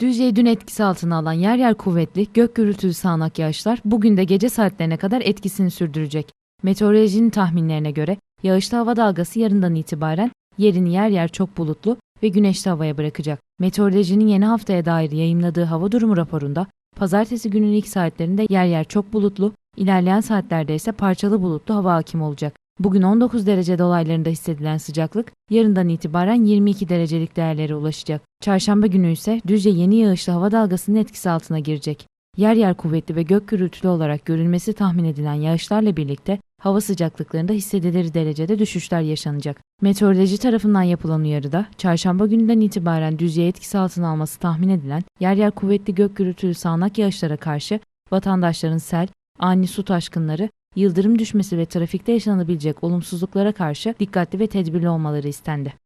Düzce'yi dün etkisi altına alan yer yer kuvvetli, gök gürültülü sağanak yağışlar bugün de gece saatlerine kadar etkisini sürdürecek. Meteorolojinin tahminlerine göre yağışlı hava dalgası yarından itibaren yerini yer yer çok bulutlu ve güneşli havaya bırakacak. Meteorolojinin yeni haftaya dair yayımladığı hava durumu raporunda pazartesi günün ilk saatlerinde yer yer çok bulutlu, ilerleyen saatlerde ise parçalı bulutlu hava hakim olacak. Bugün 19 derece dolaylarında hissedilen sıcaklık yarından itibaren 22 derecelik değerlere ulaşacak. Çarşamba günü ise Düzce yeni yağışlı hava dalgasının etkisi altına girecek. Yer yer kuvvetli ve gök gürültülü olarak görülmesi tahmin edilen yağışlarla birlikte hava sıcaklıklarında hissedilir derecede düşüşler yaşanacak. Meteoroloji tarafından yapılan uyarıda çarşamba gününden itibaren Düzce'ye etkisi altına alması tahmin edilen yer yer kuvvetli gök gürültülü sağanak yağışlara karşı vatandaşların sel, ani su taşkınları, yıldırım düşmesi ve trafikte yaşanabilecek olumsuzluklara karşı dikkatli ve tedbirli olmaları istendi.